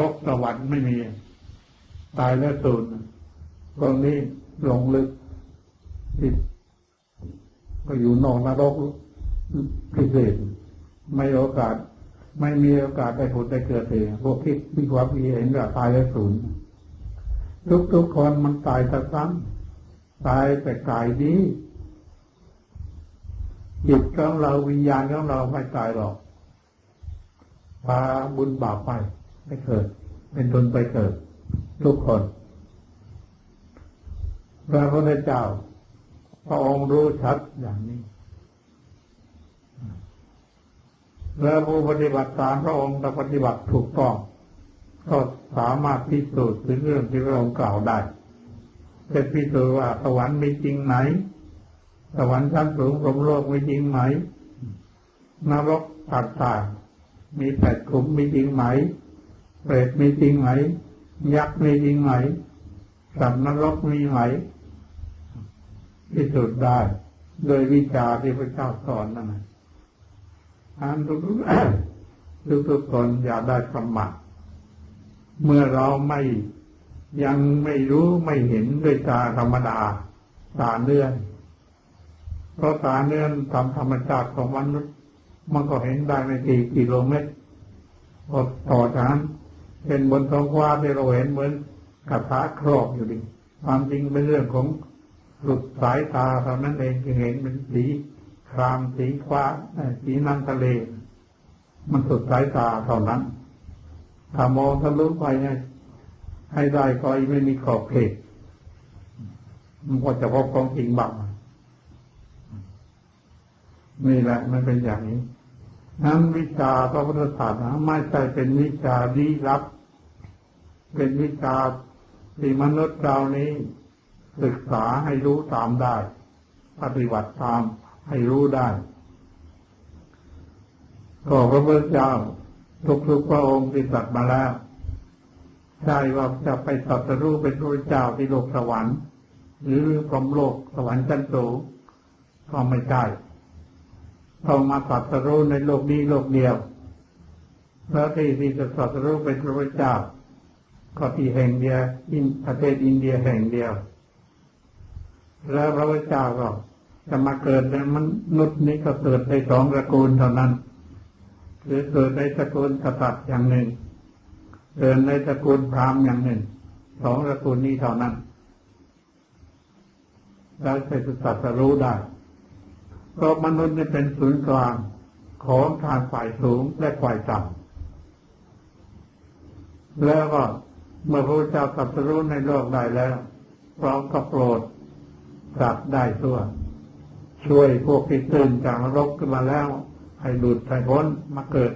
รกสวรรค์ไม่มี ตายแล้วสูญตรงนี้หลงลึกจิตก็อยู่นอกนรกพิเศษไม่โอกาส ไม่มีโอกาสได้ผลได้เกิดเองพวกที่มีความเห็นว่าตายแล้วสูญทุกทุกคนมันตายแต่ซ้ำตายแต่กายดีจิตของเราวิญญาณของเราไม่ตายหรอกพาบุญบาปไป ไม่เกิด เป็นทุนไปเกิด ทุกคนพระพุทธเจ้า พระองค์รู้ชัดอย่างนี้ และผู้ปฏิบัติตามพระองค์ถ้าปฏิบัติถูกต้อง ก็สามารถพิสูจน์ถึงเรื่องที่พระองค์กล่าวได้เป็นพิสูจน์ว่าสวรรค์มีจริงไหมสวรรค์ชั้นสูงรหมโลกมีจริงไหมนรกต่างๆมีแปดขุมมีจริงไหม เปรตมีจริงไหม ยักษ์มีจริงไหมสัตว์นรกมีไหมพิสูจน์ได้ โดยวิชาที่พระเจ้าสอนนั่นนะอันทุกทุกทุกคนอย่าได้ประมาทเมื่อเราไม่ยังไม่รู้ไม่เห็นด้วยตาธรรมดา ตาเนื้อเพราะตาเนื้อตามธรรมชาติของมนุษย์มันก็เห็นได้ไม่กี่กิโลเมตรพอต่อจากนั้น เป็นบนท้องฟ้าที่เราเห็นเหมือนกระทะครอบอยู่ดีความจริงเป็นเรื่องของหลุดสายตาเท่านั้นเองจึงเห็นเป็นสีครามสีฟ้าสีน้ำทะเล มันสุดสายตาเท่านั้น ถ้ามองทะลุไปให้ได้ก็ไม่มีขอบเขตมันก็จะพบของจริงบ้างนี่แหละมันเป็นอย่างนี้นั้นวิชาพระพุทธศาสนาไม่ใช่เป็นวิชาดีลับ เป็นวิชาที่มนุษย์เรานี้ ศึกษาให้รู้ตามได้ ปฏิบัติตามให้รู้ได้ก็พระพุทธเจ้าทุกๆพระองค์ที่ตัดมาแล้วใช่ว่าจะไปตัดรู้เป็นพระเจ้าที่โลกสวรรค์ หรือพรหมโลกสวรรค์ชั้นสูงก็ไม่ใช่ต้องมาตัดรู้ในโลกนี้โลกเดียวแล้วที่ที่จะตัดรู้เป็นพระพุทธเจ้า ก็ที่แห่งเดียวอินประเทศอินเดียแห่งเดียว แล้วพระพุทธเจ้าก็จะมาเกิดในมนุษย์นี้ก็เกิดในสองตระกูลเท่านั้น หรือเกิดในตระกูลกษัตริย์อย่างหนึ่ง เกิดในตระกูลพราหมณ์อย่างหนึ่ง สองตระกูลนี้เท่านั้นแล้วจะตัดรู้ได้เพราะมนุษย์นี่เป็นศูนย์กลางของทางฝ่ายสูงและฝ่ายต่ำแล้วก็ เมื่อพระเจ้าตรัสรู้ในโลกได้แล้ว พร้อมกับโปรดสัตว์ได้ทั่ว ช่วยพวกที่ตื่นจากรกขึ้นมาแล้ว ให้หลุดให้พ้นมาเกิด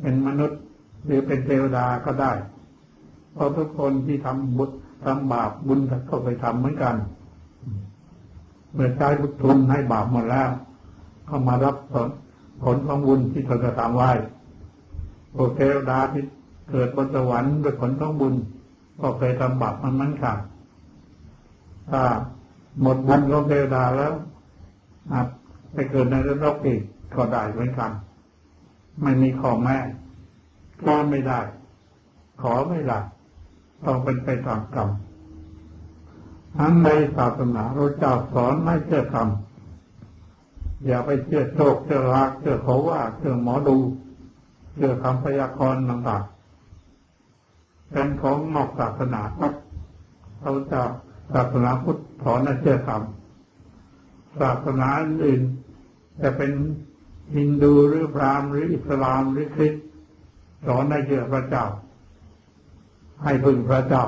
เป็นมนุษย์ หรือเป็นเทวดาก็ได้ เพราะทุกคนที่ทำบุญทำบาปบุญก็ไปทำเหมือนกัน เมื่อใช้บุญทุนให้บาปหมดแล้ว ก็มารับผลผลของบุญที่ตนกระทำไว้พวกเทวดาที่ เกิดบนสวรรค์ด้วยผลของบุญ ก็เคยทำบาปมันมันขาดถ้าหมดบุญของเทวดาแล้วอาจไปเกิดในนรกอีกก็ได้เหมือนกัน ไม่มีขอแม่ก็ไม่ได้ ขอไม่ได้ต้องเป็นไปตามกรรมอันในศาสนาเราจ้าสอนไม่เชื่อกรรมอย่าไปเชื่อโชคเชื่อรักเชื่อเขาว่าเชื่อหมอดูเชื่อคำพยากรณ์ต่างๆ เป็นของนอกศาสนาครับเขาจะศาสนาพุทธสอนให้เชื่อคำศาสนาอื่นจะเป็นฮินดูหรือพราหมณ์หรืออิสลามหรือคริสต์สอนให้เชื่อพระเจ้า ให้พึ่งพระเจ้า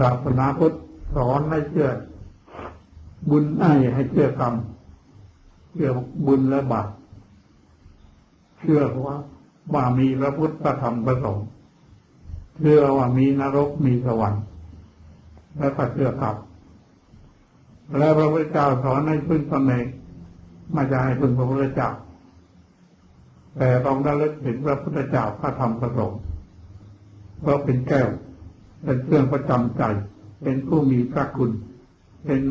ศาสนาพุทธสอนให้เชื่อ บุญไอ้ให้เชื่อกรรมเชื่อบุญและบาปเชื่อว่าว่ามีพระพุทธพระธรรมพระสงฆ์ เชื่อว่ามีนรกมีสวรรค์และก็เชื่อครับ แล้วพระพุทธเจ้าสอนให้พึ่งตนเองมาจะให้พึ่งพระพุทธเจ้า แต่ต้องระลึกถึงพระพุทธเจ้าพระธรรมพระสงฆ์เพราะเป็นแก้ว เป็นเครื่องประจำใจ เป็นผู้มีพระคุณ เป็น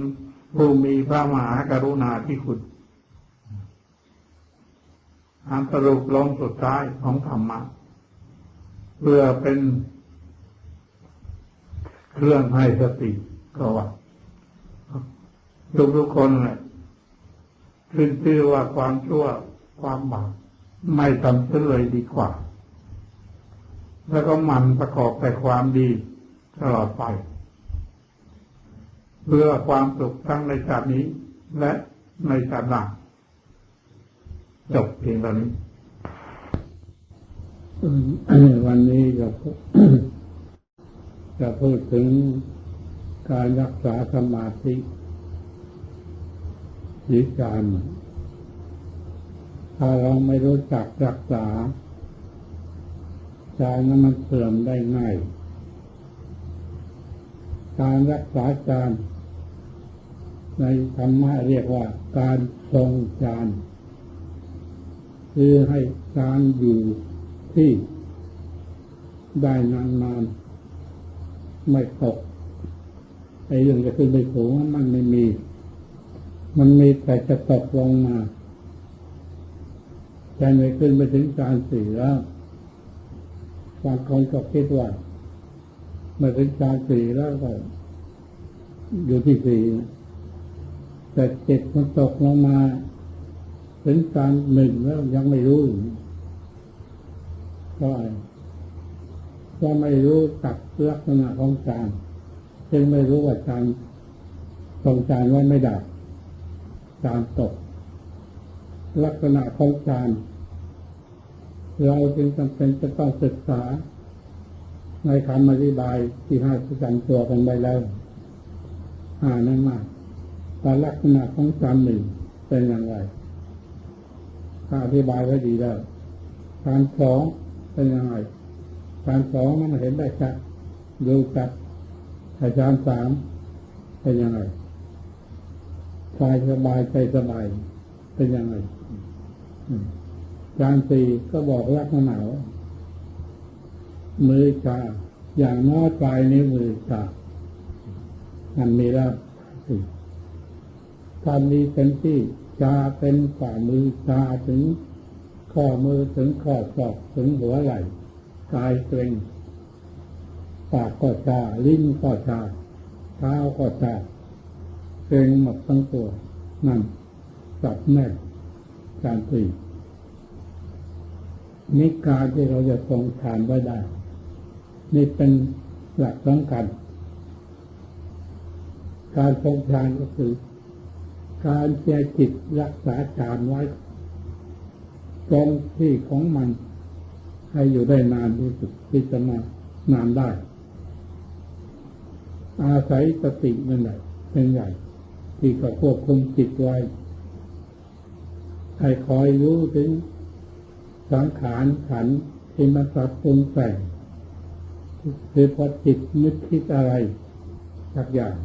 ผู้มีพระมหากรุณาธิคุณอันสรุปลงสุดท้ายของธรรมะเพื่อเป็น เรื่องให้สติก็ว่าทุกทุกๆคนเลยขึ้นชื่อว่าความชั่วความบาปไม่ทำเสเลยดีกว่า แล้วก็มันประกอบแต่ความดีตลอดไป เพื่อความสุขทั้งในชาตินี้ และในชาติหน้าจบเพียงเท่านี้วันนี้จะพูด จะพูดถึงการรักษาสมาธิวิการถ้าเราไม่รู้จักรักษาใจนั้นมันเสื่อมได้ง่าย การรักษาจานในธรรมะเรียกว่าการทรงจานคือให้จานอยู่ที่ได้นานๆ ไม่ตกไอ้เรื่องจะขึ้นไปสูงมันไม่มี มันมีแต่จะตกลงมาใจไม่ขึ้นไปถึงการสี่แล้วบางคนก็คิดว่าเมื่อถึงการสี่แล้วก็อยู่ที่สี่แต่จิตมันตกลงมา ถึงการหนึ่งแล้วยังไม่รู้อยู่ เพราะไม่รู้จักลักษณะของฌานจึงไม่รู้ว่าฌานตรงฌานไว้ไม่ดับฌานตก ลักษณะของฌานเราจึงจำเป็นจะต้องศึกษา ในคำอธิบายที่ให้ประจันตัวกันไปแล้วอ่านั้นมากแต่ลักษณะของฌานหนึ่งเป็นอย่างไรอธิบายไว้ดีแล้วฌานสองเป็นยังไงานสองมันเห็นได้ชัดดูจัดแต่ฌานสามเป็นยังไงกายสบายใจสบายเป็นยังไงฌานสี่ก็บอกลักษณะว่ามือชาอย่างน้อยปลายนิ้วมือชามันมีแล้วสี่การมีเป็นที่ชาเป็นฝ่ามือชาถึงข้อมือถึงข้อศอกถึงหัวไหล่ กายเกร็งปากก็ชาลิ้นก็ชาเท้าก็ชาเกร็งหมดทั้งตัว นั่นจับแน่นการตีนี่กาที่เราจะทรงฐานไว้ได้ นี่เป็นหลักสำคัญการทรงฌานก็คือ การเจจิตรักษาฌานไว้ตรงที่ของมัน ให้อยู่ได้นานที่สุดที่จะมานานได้ อาศัยสตินั่นแหละเป็นใหญ่ ที่เขาควบคุมจิตไว้ให้คอยรู้ถึงสังขารขันที่มันสับปรุงแต่งคือพอจิตนึกคิดอะไรสักอย่าง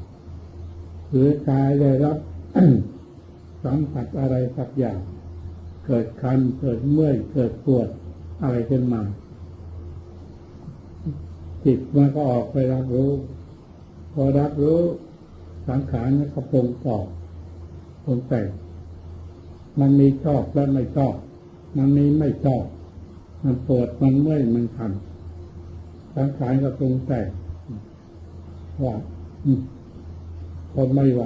หรือกายได้รับสัมผัสอะไรสักอย่าง เกิดคันเกิดเมื่อยเกิดปวด อะไรขึ้นมา จิตมันก็ออกไปรับรู้ พอรับรู้สังขารมันก็ปรุงต่อปรุงแต่งมันมีชอบและไม่ชอบ มันมีไม่ชอบ มันปวดมันเมื่อยมันคันสังขารก็ปรุงแต่งว่าทนไม่ไหว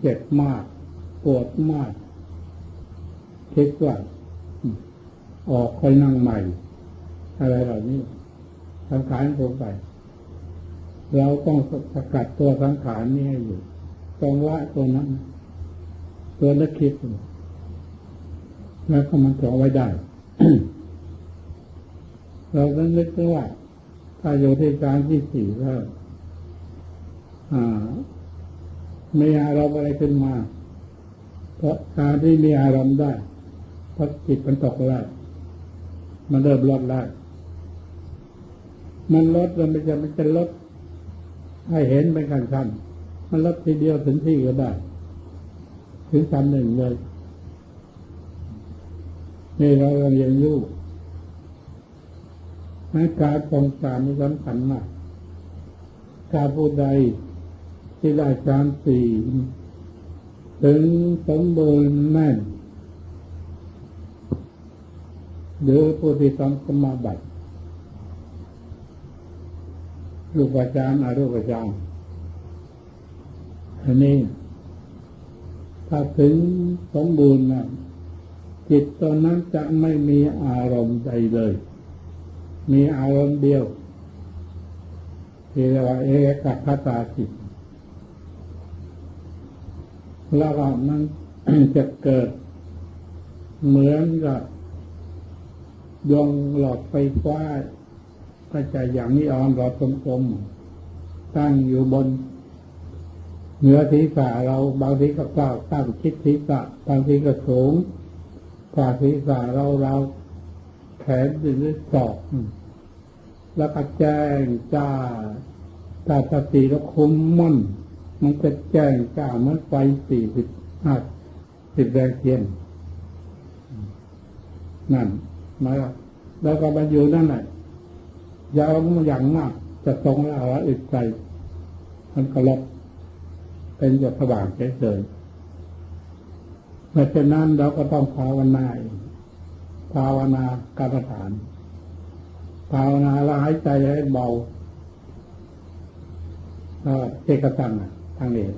เจ็บมาก ปวดมากคิดว่า ออกค่อยนั่งใหม่ อะไรเหล่านี้สังขารปรุงไป เราต้องสกัดตัวสังขารนี้ให้อยู่ต้องละตัวนั้น ตัวนึกคิดแล้วก็มันจะเอาไว้ได้ เราต้องนึกว่าถ้าอยู่ที่การที่สี่แล้วมีอารมณ์อะไรขึ้นมา เพราะการที่มีอารมณ์ได้เพราะจิตมันตกแล้ว มันเริ่มลดแล้วมันลดแล้วมันจะมันจะลดให้เห็นเป็นขั้นขั้นมันลดทีเดียวถึงที่ก็ได้ ถึงชั้นหนึ่งเลย นี่เราเรียนรู้ในการทรงจำนี่สำคัญมากกาผู้ใดที่ได้ฌานสี่ถึงสมบูรณ์แน่น หรือผู้ที่ทำสมาบัติรูปฌานอรูปฌานอันนี้ ถ้าถึงสมบูรณ์นะจิตตอนนั้นจะไม่มีอารมณ์ใดเลย มีอารมณ์เดียวที่เรียกว่าเอกคตาจิตแล้วก็มันจะเกิดเหมือนกับ ดวงหลอดไฟฟ้าก็จะอย่างนี้ออนหลอดกลมๆตั้งอยู่บนเหนือศีรษะเราบางทีก็ก้าวตั้งชิดศีรษะบางทีก็สูงกว่าศีรษะเราเราแขนหรือศอกแล้วก็แจ้งจ้าตาสติแล้วคุมมั่นมันก็แจ้งจ้าเหมันไฟสี่สิบห้าสิบแรงเทียนนั่น มาแล้วก็มาอยู่นั่นแหละยาวอย่างมาก จะตรงแล้วละอึดใจ มันก็ลบเป็นหยดสว่างเฉยๆเพราะฉะนั้นเราก็ต้องภาวนาเองภาวนากรรมฐาน ภาวนาล้วหายใจให้เบาก็เอกตังทางนี้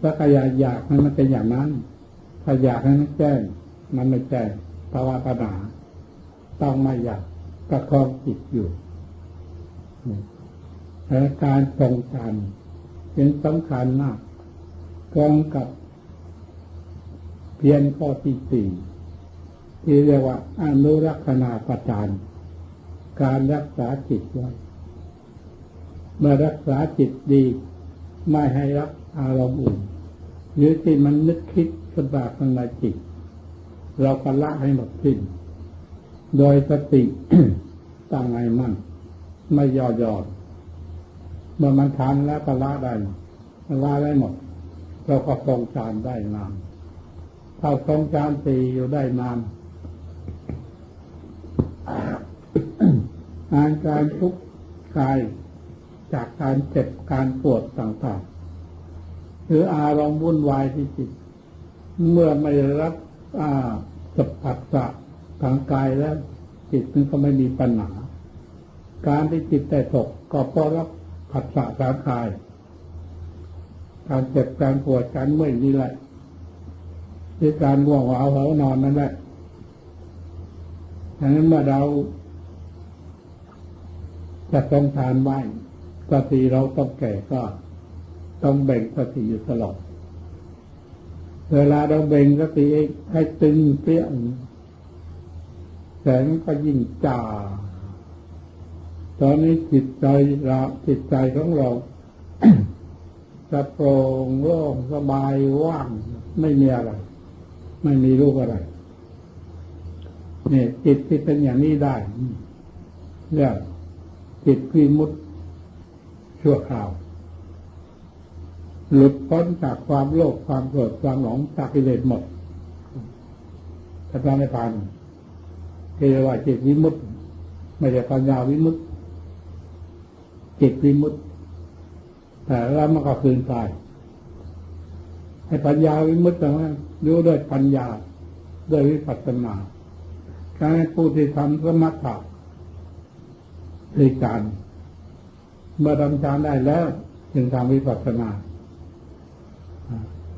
แล้วก็อยากอยากให้มันเป็นอย่างนั้น ถ้าอยากให้มันแจ้ง มันไม่แจ้งภาวะปัญหา ต้องม่อยากประคองจิตอยู่และการทรงฌานเป็นสำคัญมากกองกับเพียรข้อที่สี่ที่เรียกว่าอนุรักษณาประจานการรักษาจิตไว้เมื่อรักษาจิตดี ไม่ให้รับอารมณ์อื่นหรือที่มันนึกคิดสบากในจิต เราก็ละให้หมดสิ้น โดยสติตั้งไงมั่นไม่ย่อหย่อนเมื่อมันทันแล้วก็ละได้ละได้หมด เราก็ทรงฌานได้นานถ้าทรงฌานสี่อยู่ได้นานอาการทุกข์กายจากการเจ็บการปวดต่างๆ หรืออารมณ์วุ่นวายที่จิต เมื่อไม่รับสัมผัสสะ ทางกายแล้วจิตมันก็ไม่มีปัญหา การที่จิตแต่ตกก็เพราะรับผัสสะทางกาย การเจ็บการปวดการเมื่อยนี่แหละที่การง่วงเหงาเหานอนนั่นแหละดังนั้นเมื่อเราจะต้องทานไว้สติเราต้องแก่ก็ต้องแบ่งสติอยู่ตลอด เวลาเราเบ่งสติให้ตึงเปรี้ยง แสงก็ยิ่งจ่าตอนนี้จิตใจเราจิตใจของเราจะโปร่งโล่งสบายว่างไม่มีอะไร ไม่มีรูปอะไรเนี่ยจิตที่เป็นอย่างนี้ได้เรียกจิตวิมุตติชั่วคราว หลุดพ้นจากความโลภความโกรธความหลงจากกิเลสหมดถ้าทำไม่ผ่าน เรียกว่าจิตวิมุตติไม่ใช่ปัญญาวิมุตติจิตวิมุตติแต่แล้วมันก็คืนตายให้ปัญญาวิมุตติแต่ว่ารู้ด้วยปัญญาด้วยวิปัสสนาการผู้ที่ทำสมถะคือการเมื่อทำฌานได้แล้ว จึงทำวิปัสสนา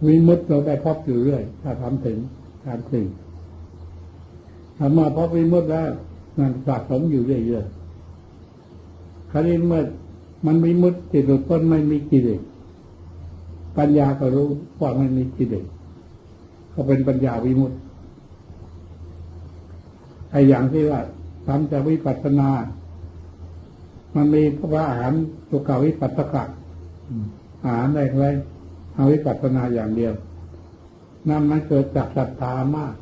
วิมุตติเราได้พบอยู่เรื่อย ถ้าทำถึงการสิ่ งถ้ามาพบวิมุตติแล้วมันสะสมอยู่เรื่อยๆคราวนี้เมื่อมันวิมุตติจิตหลุดพ้นไม่มีกิเลสปัญญาก็รู้ว่าไม่มีกิเลสก็เป็นปัญญาวิมุตติไอ้อย่างที่ว่าทำจากวิปัสสนา มันมีพระอาหารสุขาวิปัสสกะอาหารอะไรอะไรเอาวิปัสสนาอย่างเดียวนั่นมันเกิดจากศรัทธามาก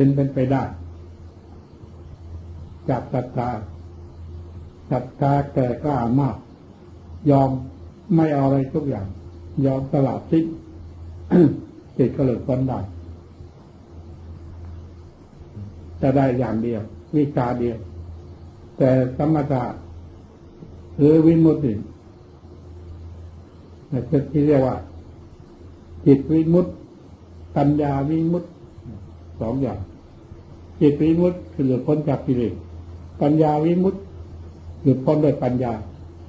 เป็นเป็นไปได้ จากศรัทธาศรัทธาแก่กล้ามาก ยอมไม่เอาอะไรทุกอย่าง ยอมสละสิ้นจิตก็เลยพ้นได้จะได้อย่างเดียว วิชาเดียว แต่สมถะหรือวิมุตตินั่นคือที่เรียกว่า จิตวิมุตติปัญญาวิมุตติสองอย่าง จิตวิมุตติคือหลุดพ้นจากกิเลสปัญญาวิมุตติหลุดพ้นด้วยปัญญา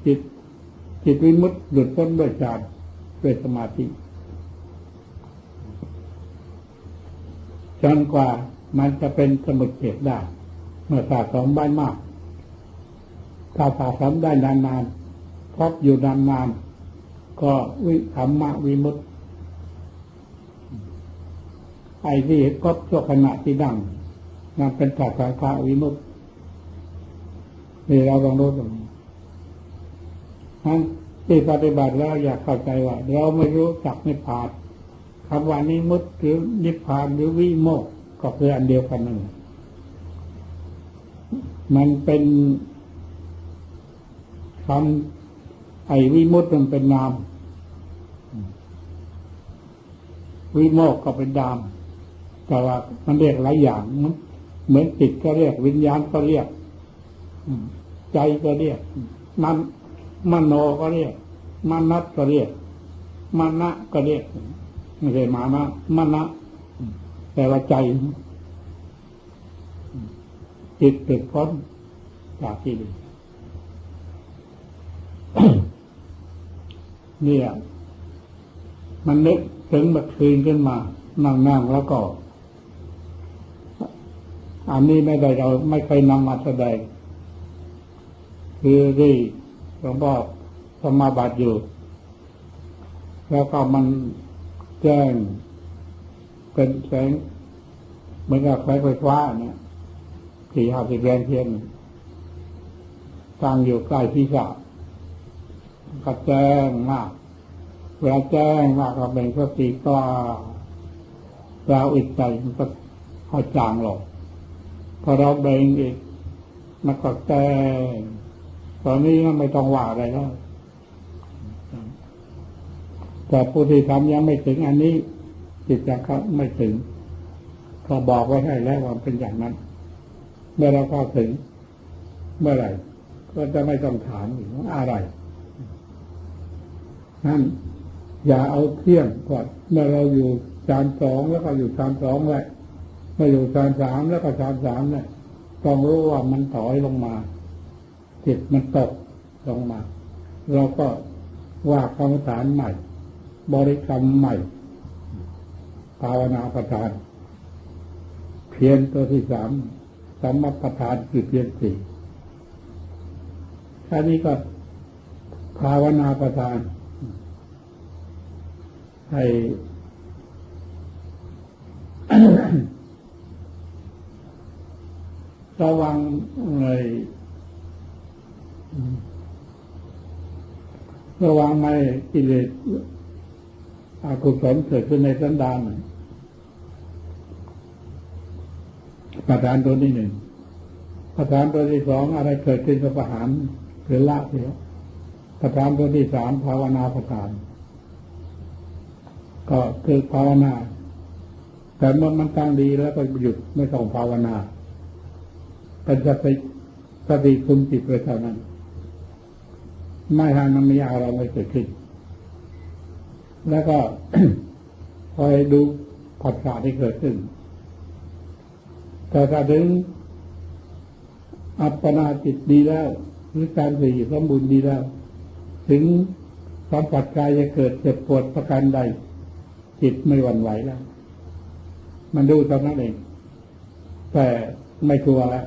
จิต จิตวิมุตติหลุดพ้นด้วยฌานด้วยสมาธิจนกว่ามันจะเป็นสมุดเก็บได้ เมื่อสะสมได้มาก ถ้าสะสมได้นานๆพบอยู่นานๆก็วิธรรมะวิมุตติไอ้ที่พบชั่วขณะที่ดัง นั่นเป็นสัจธาวิมุตตินี่เราลองรู้ตรงนี้ทั้งที่ปฏิบัติแล้วอยากเข้าใจว่า เราไม่รู้จักนิพพานคำว่านิมุตหรือนิพพานหรือวิโมกก็คืออันเดียวกันนั่นมันเป็นคำไอ้วิมุตติมันเป็นนาม วิโมกก็เป็นดาม แต่ว่ามันเรียกหลายอย่างมัน เหมือนจิตก็เรียก วิญญาณก็เรียกใจก็เรียกมันมโนก็เรียกมนัตก็เรียกมณะก็เรียกไม่ใช่มานะมณะแต่ว่าใจ จิตติดพ้นจากที่ดีเนี่ย มันนึกถึงเมื่อคืนขึ้นมานั่งๆแล้วก็ อันนี้ไม่ได้เราไม่เคยนำมาแสดงคือที่หลวงพ่อสมาบัติอยู่ แล้วก็มันแจ้งเป็นแสงเหมือนกับไฟไฟฟ้าเนี่ยสี่ห้าสิบแรงเทียนตั้งอยู่ใกล้ที่สะก็แจ้งมากเวลาแจ้งมากก็เป็นสติกล้าเราอิดใจมันก็ค่อยจางลง พอเราเบ่งอีกมันก็แจ้งตอนนี้ไม่ต้องว่าอะไรแล้วแต่ผู้ที่ทำยังไม่ถึงอันนี้จิตจะเขาไม่ถึงเขาบอกไว้ให้แล้วว่าเป็นอย่างนั้น เมื่อเราเข้าถึง เมื่อไหร่ก็จะไม่ต้องถามอีกว่าอะไรนั่นอย่าเอาเที่ยงก่อนเมื่อเราอยู่จานสองแล้วก็อยู่จานสองไว้เมื่ออยู่จานสามแล้วก็จานสามเนี่ยต้องรู้ว่ามันถอยลงมาจิตมันตกลงมา เราก็ว่ากรรมฐานใหม่ บริกรรมใหม่ ภาวนาประทาน เพียรตัวที่สามสมประทานคือเพียรสี่แค่นี้ก็ภาวนาประทาน ให้ ระวังเลยระวังไม่กิเลสอากุศลเกิดขึ้นในสันดานประธานตัวที่หนึ่งประธานตัวที่สองอะไรเกิดขึ้นกับประหารหรือละเสียประธานตัวที่สามภาวนาประธาน ก็คือภาวนา แต่เมื่อมันตั้งดีแล้วก็หยุดไม่ต้องภาวนา เป็นสติสติคุมจิตไว้เท่านั้น ไม่ให้มันมีอารมณ์ไม่เกิดขึ้น แล้วก็คอยดูผัสสะที่เกิดขึ้น แต่ถ้าถึงอัปปนาจิตดีแล้วหรือการสี่สมบูรณ์ดีแล้ว ถึงสัมผัสกายจะเกิดเจ็บปวดประการใด จิตไม่หวั่นไหวแล้ว มันดูตอนนั้นเอง แต่ไม่กลัวแล้ว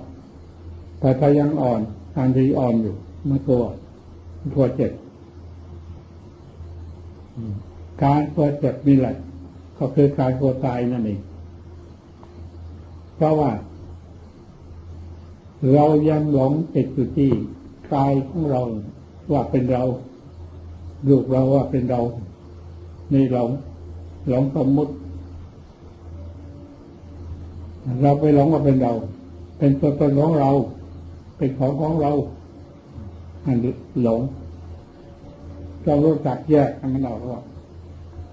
แต่ถ้ายังอ่อนทางที่อ่อนอยู่มันกลัวมันกลัวเจ็บการกลัวเจ็บนี่แหละ ก็คือการกลัวตายนั่นเองเพราะว่า เรายังหลงติดอยู่ที่กายของเราว่าเป็นเราลูกเราว่าเป็นเรานี่หลงหลงสมมุติเราไปหลงว่าเป็นเรา เป็นตัวตนของเรา เป็นของของเราอันหลงเรารู้จักแยกอันนั้นออกว่า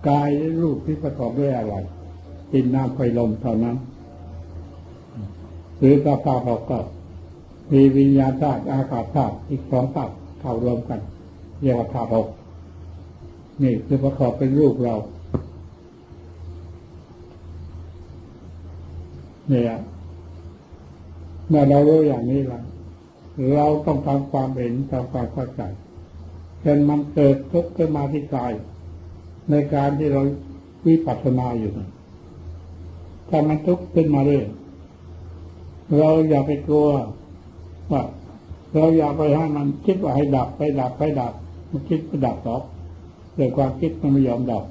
กายและรูปที่ประกอบด้วยอะไรดินน้ำไฟลมเท่านั้น หรือสภาพประกอบมีวิญญาณธาตุอากาศธาตุอีกสองธาตุเข้ารวมกันเรียกว่าธาตุหกนี่คือประกอบเป็นรูปเราเนี่ยเมื่อเรารู้อย่างนี้แล้ว เราต้องทำความเห็นทำความเข้าใจเช่นมันเกิดทุกข์ขึ้นมาที่กาย ในการที่เราวิปัสสนาอยู่ถ้ามันทุกข์ขึ้นมาเรื่อยเราอย่าไปกลัวว่าเราอย่าไปให้มันคิดว่าให้ดับไปดับไปดับ มันคิดไปดับหรอกแต่ความคิดมันไม่ยอมดับ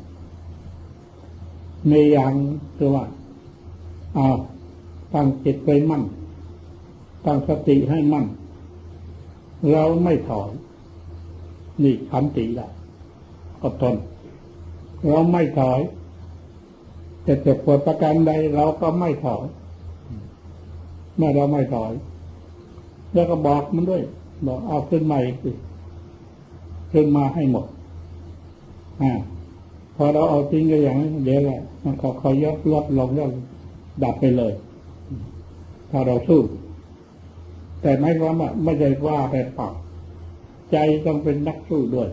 ในอย่างคือว่าเอาตั้งจิตไปมั่นตั้งสติให้มั่น เราไม่ถอยนี่ขันติละอดทนเราไม่ถอยจะเจ็บปวดประการใดเราก็ไม่ถอยเมื่อเราไม่ถอย แล้วก็บอกมันด้วย บอกเอาขึ้นมาอีกสิขึ้นมาให้หมดอ่าพอเราเอาทิ้งก็อย่างนี้เดี๋ยวแหละมันก็คอยยกลดลงแล้วดับไปเลย ถ้าเราสู้ แต่ไม่ว่าไม่ใช่ว่าแต่ปากใจต้องเป็นนักสู้ด้วย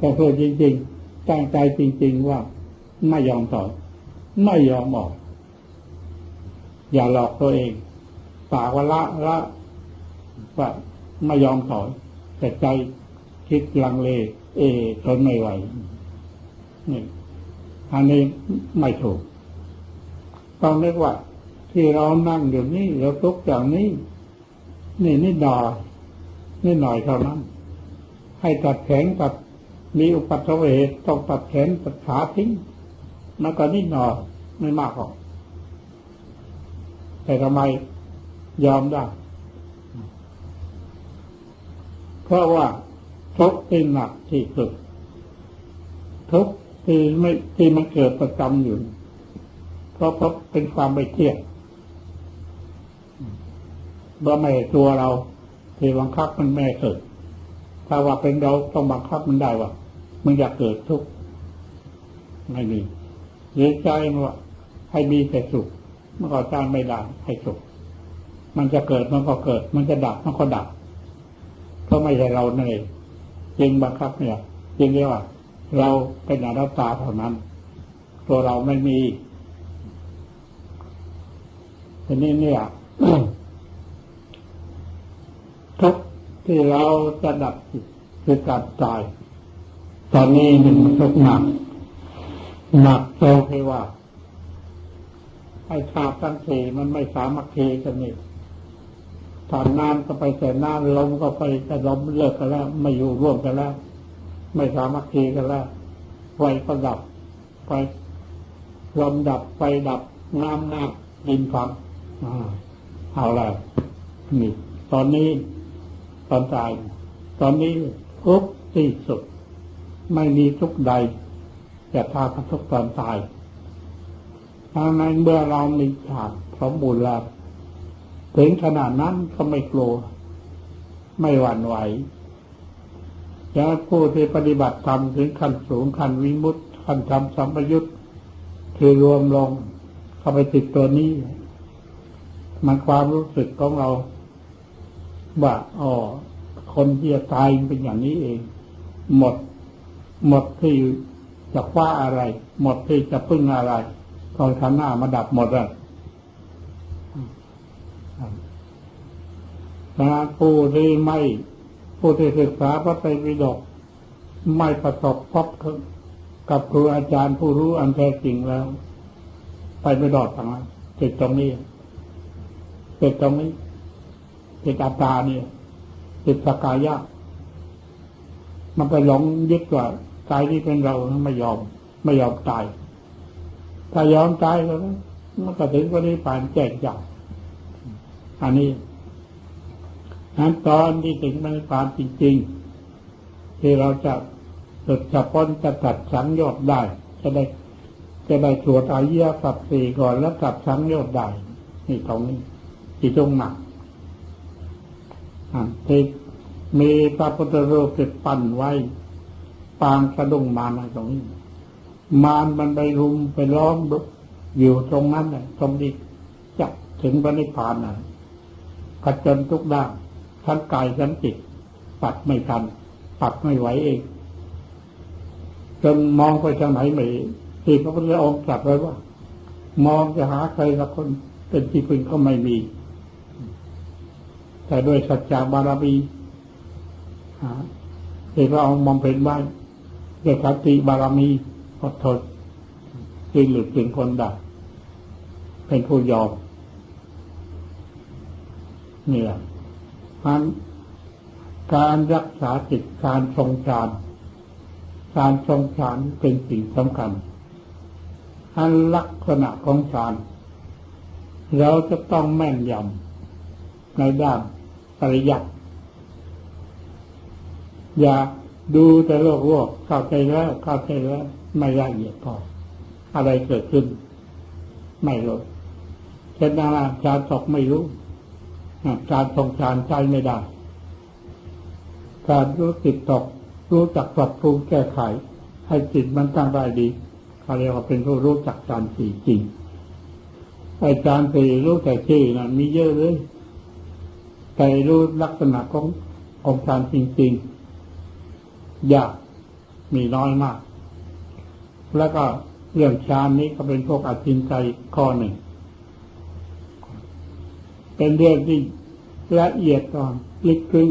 ต้องสู้จริง ๆ ตั้งใจจริง ๆ ว่าไม่ยอมถอยไม่ยอมออก อย่าหลอกตัวเองปากว่าละละว่าไม่ยอมถอยแต่ใจคิดลังเล เอทนไม่ไหวนี่อันนี้ไม่ถูกต้องเรียกว่า ที่เรานั่งอยู่นี่เราทุกอย่างนี้ นี่นิดหน่อยนิดหน่อยเท่านั้น ให้ตัดแขนตัดมีอุปัตเหตุต้องตัดแขนตัดขาทิ้งมันก็นิดหน่อยไม่มากหรอกแต่ทำไมยอมได้ เพราะว่าทุกข์ที่หนักที่สุดทุกข์ที่ไม่ที่มันเกิดประจำอยู่ เพราะเพราะเป็นความไม่เที่ยง เมื่อไม่ตัวเราที่บังคับมันไม่เกิด ถ้าว่าเป็นเราต้องบังคับมันได้ว่ามันอยากเกิดทุกข์ไม่มีหรือใจมันว่าให้มีแต่สุขมันก็จ้างไม่ได้ให้สุขมันจะเกิดมันก็เกิด มันจะดับมันก็ดับก็ไม่ใช่เรานั่นเองจริงบังคับเนี่ยจริงเรียกว่า เราเป็นอนัตตาเท่านั้น ตัวเราไม่มีทีนี้เนี่ย ทุก ที่เราจะดับจิตคือการตาย ตอนนี้มันทุกหนักหนักโตที่ว่าไอ้ขาดทั้งสี่มันไม่สามัคคีกันนี่ผ่านน้ำก็ไปแต่น้ำลมก็ไปแต่ลมเลิกกันแล้วไม่อยู่ร่วมกันแล้ว ไม่สามัคคีกันแล้วไฟก็ดับไฟลมดับไฟดับน้ำน้ำดินฟังเอาล้วนี่ตอนนี้ ตอนตาย ตอนนี้ทุกที่สุด ไม่มีทุกใดจะทากันทุกตอนตายทางนั้นเมื่อเรามีฌานสมบูรณ์แล้ว ถึงขนาดนั้นก็ไม่กลัว ไม่หวั่นไหวยังผู้ที่ปฏิบัติธรรมถึงขั้นสูงขั้นวิมุตติขั้นธรรมสัมปยุตคือรวมลงเข้าไปติดตัวนี้ มันความรู้สึกของเรา ว่าอ๋อคนที่จะตายเป็นอย่างนี้เอง หมด หมดที่จะคว้าอะไร หมดที่จะพึ่งอะไรตอนข้างหน้ามาดับหมดแล้วผู้ที่ไม่ผู้ที่ศึกษาพระไตรปิฎกไม่ประสบพบกับครูอาจารย์ผู้รู้อันแท้จริงแล้ว ไปไม่รอดทางนั้นติดตรงนี้ติดตรงนี้ ติดอาตาเนี่ยติดสกายะ มันไปหลงยึดว่ากายที่เป็นเราไม่ยอม ไม่ยอมตาย ถ้ายอมตายแล้วมันก็ถึงวันนี้ผ่านแจกจ่ายอันนี้นั้นตอนที่ถึงมันผ่านจริง ๆ ที่เราจะสุดจะพ้นจะตัดสังโยชน์ได้ จะได้ จะได้สวดอายะสับสี่ก่อนแล้วตัดสังโยชน์ได้นี่ตรงนี้ที่ตรงหนัก ที่มีพระพุทธรูปติดปั้นไว้ ปางกระดุ้งมารตรงนี้ มารมันไปรุมไปล้อมอยู่ตรงนั้นเลยตรงนี้จะถึงพระนิพพานนะขจนทุกด้านทั้งกายทั้งจิตปัดไม่ทันปัดไม่ไหวเอง จนมองไปทางไหนไม่ที่พระพุทธองค์ตรัสไว้ว่า มองจะหาใครละคนเป็นที่พึ่งก็ไม่มี แต่ด้วยสัจจะบารมีอ่าที่เราเอามองเป็นว่าด้วยคติบารมีอดทนจึงหลุดถึงคนได้เป็นผู้ยอมเนี่ยมันการรักษาจิตการทรงฌานการทรงฌานเป็นสิ่งสำคัญอันลักษณะของฌานเราจะต้องแม่นยำในด้าน ปริยัติอย่าดูแต่โลกโลกเข้าใจแล้วเข้าใจแล้วไม่ละเอียดพออะไรเกิดขึ้น ไม่รู้เช่นนาราจาตกไม่รู้การทรงฌานใจไม่ได้ การรู้จิตตก รู้จักปรับปรุงแก้ไข ให้จิตมันตั้งได้ดีเขาเรียกว่าเป็นผู้รู้จักฌานสี่จริงไอ้ฌานสี่รู้แต่ชื่อนะมีเยอะเลย แต่รู้ลักษณะของของฌานจริงๆยากมีน้อยมาก แล้วก็เรื่องฌานนี้ก็เป็นพวกอจินใจข้อหนึ่ง เป็นเรื่องที่ละเอียดก่อนลึกซึ้ง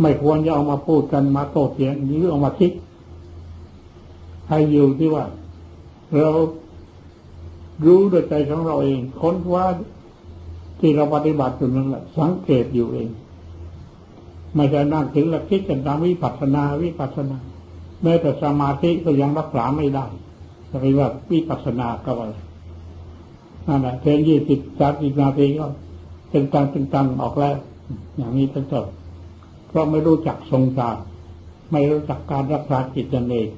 ไม่ควรจะเอามาพูดกันมาโต้เถียงหรือเอามาคิดให้อยู่ที่ว่า เรารู้ด้วยใจของเราเอง ค้นว่า ที่เราปฏิบัติอยู่นั่นแหละสังเกตอยู่เอง ไม่ใช่นั่งถึงแล้วคิดกันตามวิปัสสนาวิปัสสนาแม้แต่สมาธิก็ยังรักษาไม่ได้เรียกว่าวิปัสสนาก็ว่านั่นแหละเพียงยี่สิบสามสิบนาทีก็เป็นตังเป็นตังออกแล้ว อย่างนี้เป็นต้นเพราะไม่รู้จักทรงฌานไม่รู้จักการรักษาจิตนั่นเอง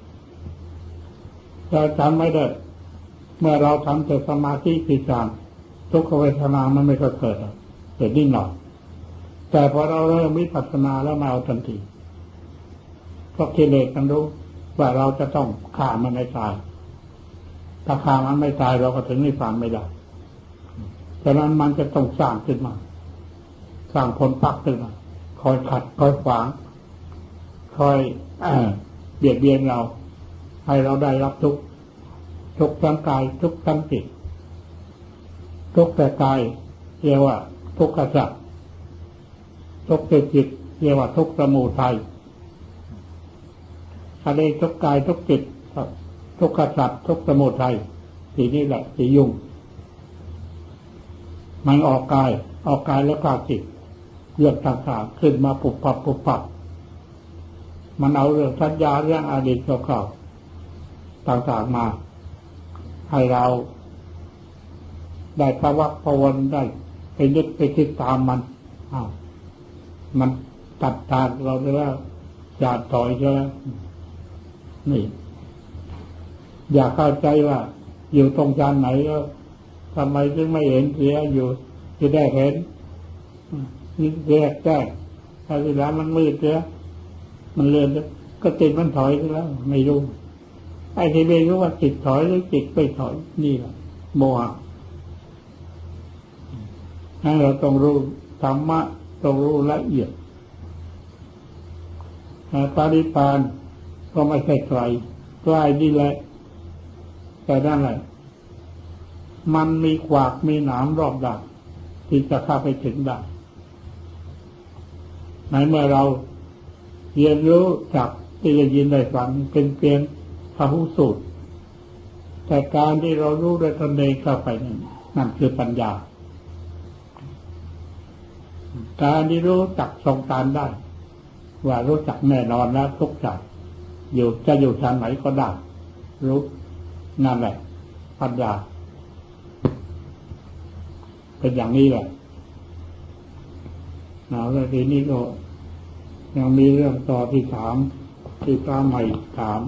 เราจำไม่ได้เมื่อเราทำแต่สมาธิปีจาน ทุกขเวทนามันไม่ก็เกิดเกิดนิดหน่อยแต่พอเราเริ่มวิปัสสนาแล้วมาเอาทันทีเพราะกิเลสมันรู้ว่าเราจะต้องฆ่ามันให้ตายถ้าฆ่ามันไม่ตายเราก็ถึงนิพพานไม่ได้ฉะนั้นมันจะต้องสร้างขึ้นมา สร้างคนปักขึ้นมา คอยขัดคอยขวาง คอยเบียดเบียนเรา ให้เราได้รับทุกทุกทั้งกายทุกทั้งจิต ทุกแต่กายเรียกว่าทุกข์กษัตริย์ทุกแต่จิตเรียกว่าทุกสมุทัยอะไรทุกกายทุกจิตทุกข์กษัตริย์ทุกสมุทัยสีนี้แหละสียุ่ง มันออกกาย ออกกายแล้วก็จิตเรื่องต่างๆขึ้นมาปุบปับปุบปับมันเอาเรื่องสัญญาเรื่องอดีตเก่าๆต่างๆมา ให้เรา ได้ประวัติประวนได้ไปยึดไปคิดตามมันอ้าวมันตัดทาเราไปแล้วจาดถอยใช่ไหมนี่ อยากเข้าใจว่า อยู่ตรงจานไหนแล้วทำไมถึงไม่เห็นเสียอยู่จะได้เห็นนี่แรกแจ้ถ้าเวลามันมืดเสียมันเลื่อนก็ติดมันถอยแล้ว ไม่รู้ไอ้ที่ไม่รู้ว่าจิตถอยหรือจิตไม่ถอยนี่แหละโมหะ ให้เราต้องรู้ธรรมะต้องรู้ละเอียดปาริปานก็ไม่ใช่ไกลใกล้นี่แหละ แต่นั่นแหละมันมีขวากมีหนามรอบด้านที่จะเข้าไปถึงได้ในเมื่อเราเรียนรู้จากที่ได้ยินได้ฟังเป็นเพียงพหุสูตรแต่การที่เรารู้ด้วยตนเองเข้าไปนั่นนั่นคือปัญญา การที่รู้จักทรงการได้ ว่ารู้จักแน่นอนแล้วทุกใจอยู่จะอยู่ทางไหนก็ได้ รู้นั่นแหละปัญญาเป็นอย่างนี้แหละเอาแล้วทีนี้ก็ยังมีเรื่องต่อที่ถามที่พระใหม่ถาม